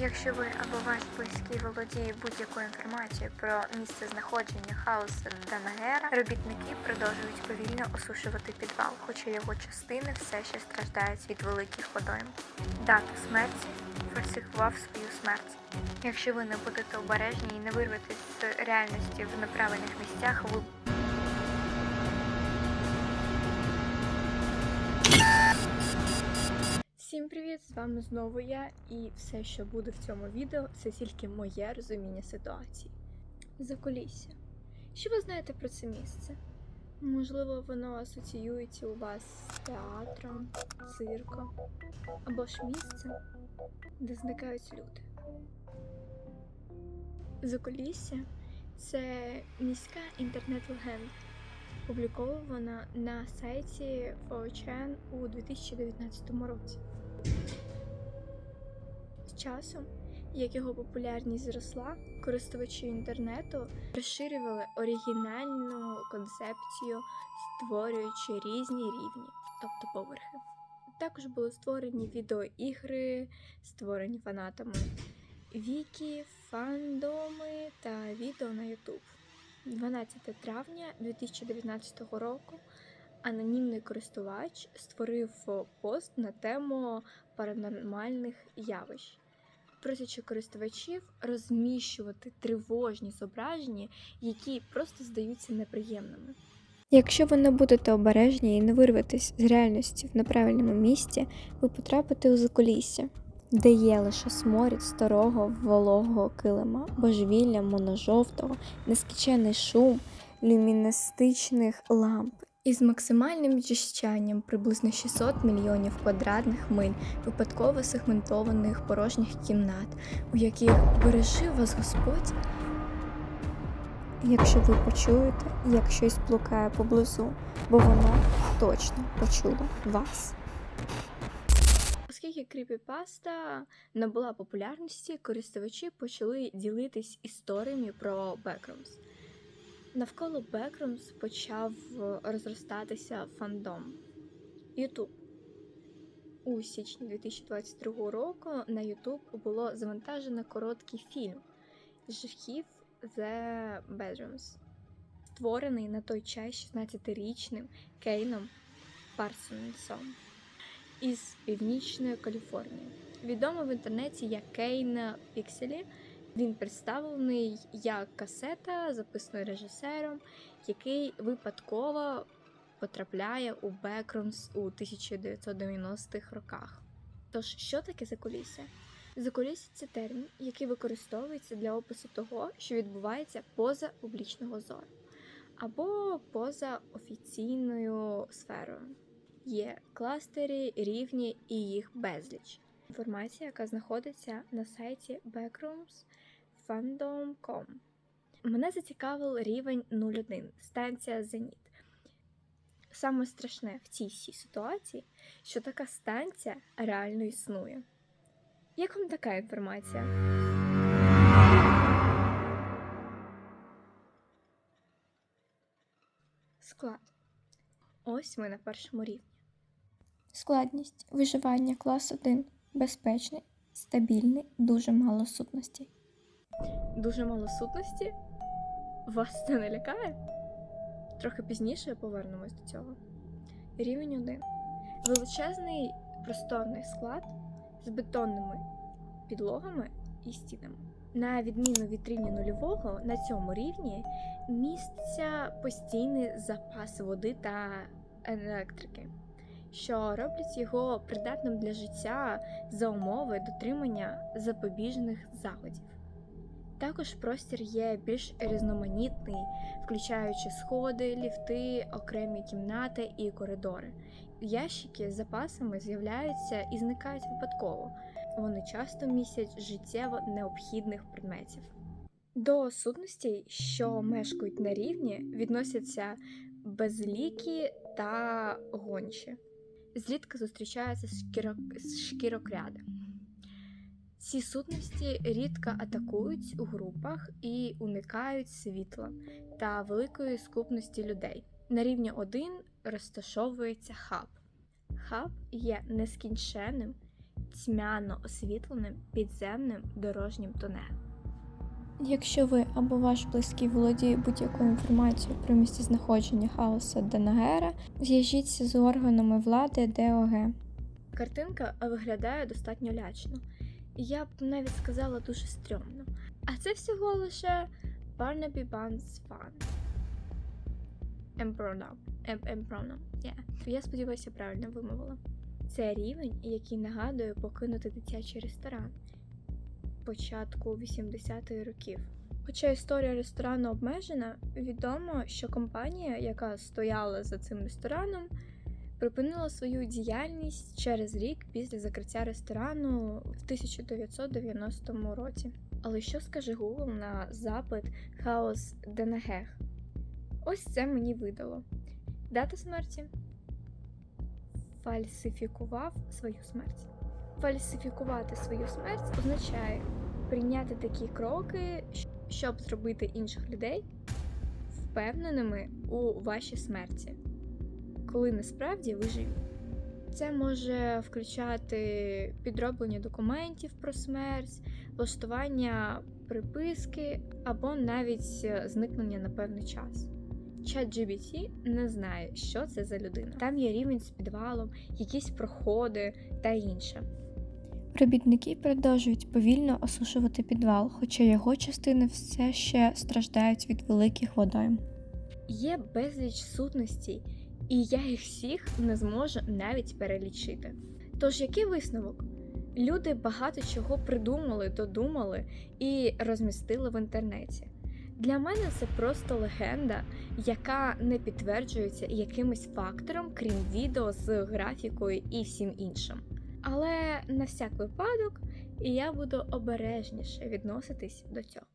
Якщо ви або ваш близький володіє будь-якою інформацією про місце знаходження хаоса Данагера, робітники продовжують повільно осушувати підвал, хоча його частини все ще страждають від великих водойм. Дата смерті фальсифікував свою смерть. Якщо ви не будете обережні і не вирветесь з реальності в неправильних місцях, ви Всім привіт! З вами знову я, і все, що буде в цьому відео, це тільки моє розуміння ситуації. Закулісся. Що ви знаєте про це місце? Можливо, воно асоціюється у вас з театром, цирком або ж місцем, де зникають люди. Закулісся це міська інтернет-легенда, опублікована на сайті 4chan у 2019 році. З часом, як його популярність зросла, користувачі інтернету розширювали оригінальну концепцію, створюючи різні рівні, тобто поверхи. Також були створені відеоігри, створені фанатами віки, фандоми та відео на YouTube. 12 травня 2019 року анонімний користувач створив пост на тему паранормальних явищ, просячи користувачів розміщувати тривожні зображення, які просто здаються неприємними. Якщо ви не будете обережні і не вирветесь з реальності в неправильному місці, ви потрапите у закулісся, де є лише сморід старого вологого килима, божевілля моножовтого, нескінчений шум люмінестичних ламп із максимальним жіщанням приблизно 600 мільйонів квадратних миль випадково сегментованих порожніх кімнат, у яких бережи вас Господь. Якщо ви почуєте, як щось блукає поблизу, бо воно точно почуло вас. Оскільки кріпіпаста набула популярності, користувачі почали ділитись історіями про Бекрумс. Навколо Бекрумс почав розростатися фандом YouTube. У січні 2022 року на YouTube було завантажено короткий фільм жахів The Bedrooms, створений на той час 16-річним Кейном Парсонсом із Північної Каліфорнії. Відомий в інтернеті як Кейн Пікселі. Він представлений як касета, записана режисером, який випадково потрапляє у Бекрумс у 1990-х роках. Тож, що таке закулісся? Закулісся це термін, який використовується для опису того, що відбувається поза публічного зору або поза офіційною сферою. Є кластери, рівні і їх безліч. Інформація, яка знаходиться на сайті Backrooms fandom.com. Мене зацікавив рівень 01, станція Зеніт. Саме страшне в цій всій ситуації, що така станція реально існує. Як вам така інформація? Склад. Ось ми на першому рівні. Складність виживання клас 1. Безпечний, стабільний, дуже мало сутностей. Дуже мало сутності? Вас це не лякає? Трохи пізніше повернемось до цього. Рівень 1. Величезний просторний склад з бетонними підлогами і стінами. На відміну від рівня нульового, на цьому рівні міститься постійний запас води та електрики, що роблять його придатним для життя за умови дотримання запобіжних заходів. Також простір є більш різноманітний, включаючи сходи, ліфти, окремі кімнати і коридори. Ящики з запасами з'являються і зникають випадково. Вони часто містять життєво необхідних предметів. До сутностей, що мешкають на рівні, відносяться безлікі та гончі. Зрідка зустрічаються шкіро- шкірокряди. Ці сутності рідко атакують у групах і уникають світла та великої скупності людей. На рівні 1 розташовується хаб. Хаб є нескінченним тьмяно освітленим підземним дорожнім тунелем. Якщо ви або ваш близький володіє будь-якою інформацією про місцезнаходження хаоса Денагера, зв'яжіться з органами влади ДОГ. Картинка виглядає достатньо лячно. Я б навіть сказала дуже стрьомно. А це всього лише Barnaby Buns Fun. Emprono. Emprono. Yeah. Я сподіваюся, правильно вимовила. Це рівень, який нагадує покинути дитячий ресторан початку 80-х років. Хоча історія ресторану обмежена, відомо, що компанія, яка стояла за цим рестораном, припинила свою діяльність через рік після закриття ресторану в 1990 році. Але що скаже Google на запит Хаос Денагех? Ось це мені видало. Дата смерті фальсифікував свою смерть. Фальсифікувати свою смерть означає прийняти такі кроки, щоб зробити інших людей впевненими у вашій смерті коли насправді ви живі. Це може включати підроблення документів про смерть, влаштування приписки або навіть е, зникнення на певний час. ChatGPT не знає, що це за людина. Там є рівень з підвалом, якісь проходи та інше. Робітники продовжують повільно осушувати підвал, хоча його частини все ще страждають від великих водойм. Є безліч сутностей, і я їх всіх не зможу навіть перелічити. Тож, який висновок? Люди багато чого придумали, додумали і розмістили в інтернеті. Для мене це просто легенда, яка не підтверджується якимось фактором, крім відео з графікою і всім іншим. Але на всяк випадок я буду обережніше відноситись до цього.